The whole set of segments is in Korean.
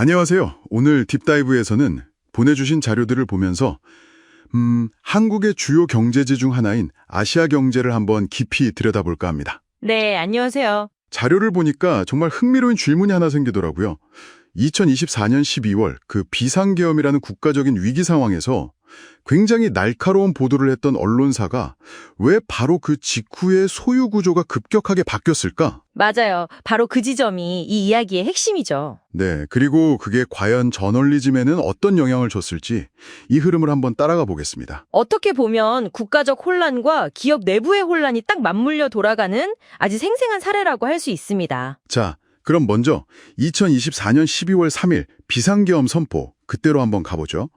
안녕하세요. 오늘 딥다이브에서는 보내주신 자료들을 보면서 음, 한국의 주요 경제지 중 하나인 아시아 경제를 한번 깊이 들여다볼까 합니다. 네, 안녕하세요. 자료를 보니까 정말 흥미로운 질문이 하나 생기더라고요. 2024년 12월 그 비상계엄이라는 국가적인 위기 상황에서 굉장히 날카로운 보도를 했던 언론사가 왜 바로 그 직후에 소유 구조가 급격하게 바뀌었을까? 맞아요. 바로 그 지점이 이 이야기의 핵심이죠. 네, 그리고 그게 과연 저널리즘에는 어떤 영향을 줬을지 이 흐름을 한번 따라가 보겠습니다. 어떻게 보면 국가적 혼란과 기업 내부의 혼란이 딱 맞물려 돌아가는 아주 생생한 사례라고 할 수 있습니다. 자, 그럼 먼저 2024년 12월 3일 비상계엄 선포 그때로 한번 가보죠.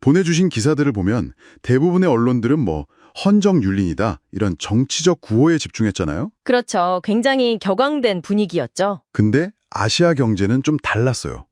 보내주신 기사들을 보면 대부분의 언론들은 뭐 헌정윤린이다 이런 정치적 구호에 집중했잖아요. 그렇죠. 굉장히 격앙된 분위기였죠. 근데 아시아 경제는 좀 달랐어요.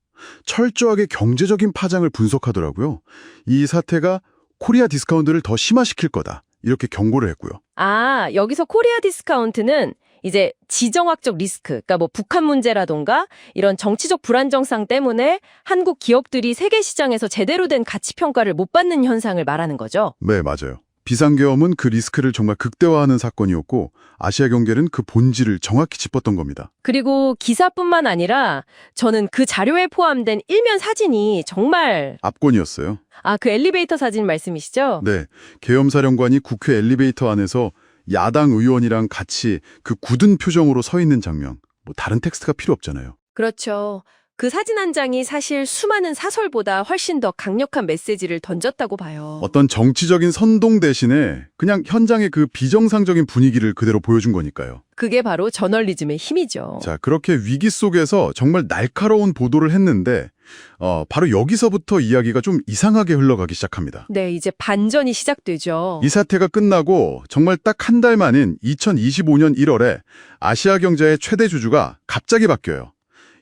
철저하게 경제적인 파장을 분석하더라고요. 이 사태가 코리아 디스카운트를 더 심화시킬 거다. 이렇게 경고를 했고요. 아, 여기서 코리아 디스카운트는 이제 지정학적 리스크, 그러니까 뭐 북한 문제라던가 이런 정치적 불안정성 때문에 한국 기업들이 세계 시장에서 제대로 된 가치 평가를 못 받는 현상을 말하는 거죠. 네, 맞아요. 비상계엄은 그 리스크를 정말 극대화하는 사건이었고 아시아 경제는 그 본질을 정확히 짚었던 겁니다. 그리고 기사뿐만 아니라 저는 그 자료에 포함된 일면 사진이 정말 압권이었어요. 아, 그 엘리베이터 사진 말씀이시죠? 네, 계엄사령관이 국회 엘리베이터 안에서 야당 의원이랑 같이 그 굳은 표정으로 서 있는 장면. 뭐 다른 텍스트가 필요 없잖아요. 그렇죠. 그 사진 한 장이 사실 수많은 사설보다 훨씬 더 강력한 메시지를 던졌다고 봐요. 어떤 정치적인 선동 대신에 그냥 현장의 그 비정상적인 분위기를 그대로 보여준 거니까요. 그게 바로 저널리즘의 힘이죠. 자, 그렇게 위기 속에서 정말 날카로운 보도를 했는데 어, 바로 여기서부터 이야기가 좀 이상하게 흘러가기 시작합니다. 네, 이제 반전이 시작되죠. 이 사태가 끝나고 정말 딱 한 달 만인 2025년 1월에 아시아 경제의 최대 주주가 갑자기 바뀌어요.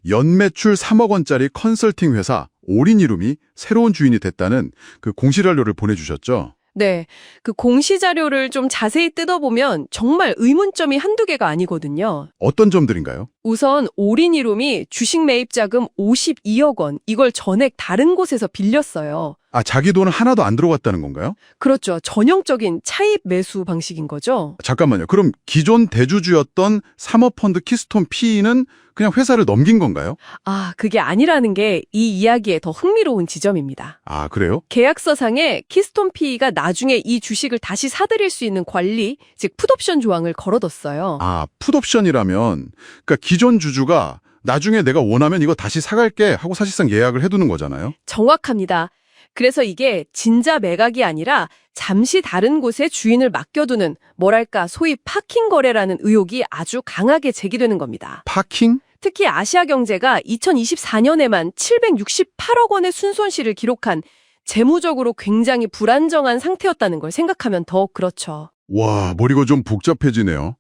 연매출 3억 원짜리 컨설팅 회사 올인이룸이 새로운 주인이 됐다는 그 공시연료를 보내주셨죠. 네, 그 공시 자료를 좀 자세히 뜯어보면 정말 의문점이 한두 개가 아니거든요. 어떤 점들인가요? 우선 올인 이룸이 주식 매입 자금 52억 원, 이걸 전액 다른 곳에서 빌렸어요. 아, 자기 돈 하나도 안 들어갔다는 건가요? 그렇죠. 전형적인 차입 매수 방식인 거죠. 잠깐만요. 그럼 기존 대주주였던 사모펀드 키스톤 P는 그냥 회사를 넘긴 건가요? 아, 그게 아니라는 게 이 이야기의 더 흥미로운 지점입니다. 아, 그래요? 계약서상에 키스톤 P가 나중에 이 주식을 다시 사들일 수 있는 관리, 즉 풋옵션 조항을 걸어뒀어요. 아, 풋옵션이라면 그러니까 기존 주주가 나중에 내가 원하면 이거 다시 사갈게 하고 사실상 예약을 해두는 거잖아요. 정확합니다. 그래서 이게 진짜 매각이 아니라 잠시 다른 곳에 주인을 맡겨두는 뭐랄까 소위 파킹 거래라는 의혹이 아주 강하게 제기되는 겁니다. 파킹? 특히 아시아 경제가 2024년에만 768억 원의 순손실을 기록한 재무적으로 굉장히 불안정한 상태였다는 걸 생각하면 더욱 그렇죠. 와, 머리가 좀 복잡해지네요.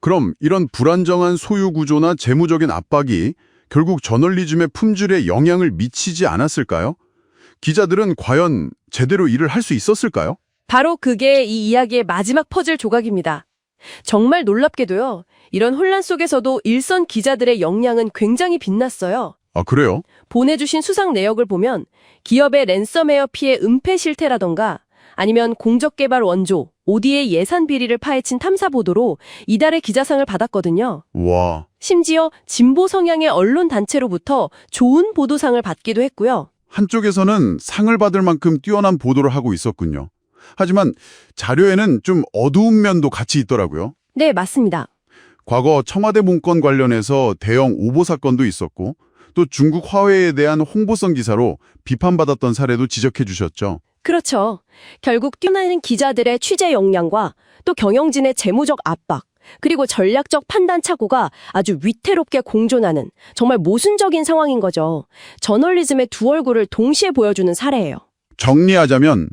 그럼 이런 불안정한 소유 구조나 재무적인 압박이 결국 저널리즘의 품질에 영향을 미치지 않았을까요? 기자들은 과연 제대로 일을 할 수 있었을까요? 바로 그게 이 이야기의 마지막 퍼즐 조각입니다. 정말 놀랍게도요. 이런 혼란 속에서도 일선 기자들의 역량은 굉장히 빛났어요. 아, 그래요? 보내주신 수상 내역을 보면 기업의 랜섬웨어 피해 은폐 실태라던가 아니면 공적개발 원조, 오디의 예산 비리를 파헤친 탐사 보도로 이달의 기자상을 받았거든요. 와, 심지어 진보 성향의 언론 단체로부터 좋은 보도상을 받기도 했고요. 한쪽에서는 상을 받을 만큼 뛰어난 보도를 하고 있었군요. 하지만 자료에는 좀 어두운 면도 같이 있더라고요. 네, 맞습니다. 과거 청와대 문건 관련해서 대형 오보 사건도 있었고 또 중국 화웨이에 대한 홍보성 기사로 비판받았던 사례도 지적해 주셨죠. 그렇죠. 결국 뛰어나는 기자들의 취재 역량과 또 경영진의 재무적 압박, 그리고 전략적 판단 착오가 아주 위태롭게 공존하는 정말 모순적인 상황인 거죠. 저널리즘의 두 얼굴을 동시에 보여주는 사례예요. 정리하자면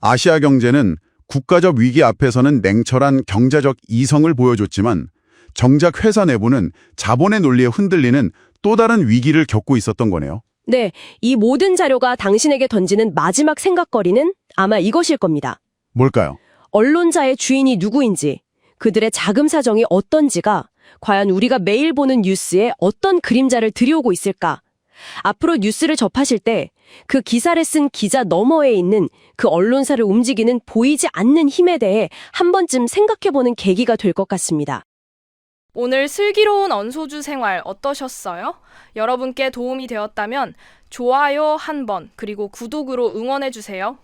아시아 경제는 국가적 위기 앞에서는 냉철한 경제적 이성을 보여줬지만 정작 회사 내부는 자본의 논리에 흔들리는 또 다른 위기를 겪고 있었던 거네요. 네, 이 모든 자료가 당신에게 던지는 마지막 생각거리는 아마 이것일 겁니다. 뭘까요? 언론사의 주인이 누구인지, 그들의 자금 사정이 어떤지가 과연 우리가 매일 보는 뉴스에 어떤 그림자를 들여오고 있을까? 앞으로 뉴스를 접하실 때 그 기사를 쓴 기자 너머에 있는 그 언론사를 움직이는 보이지 않는 힘에 대해 한 번쯤 생각해보는 계기가 될 것 같습니다. 오늘 슬기로운 언소주 생활 어떠셨어요? 여러분께 도움이 되었다면 좋아요 한 번, 그리고 구독으로 응원해주세요.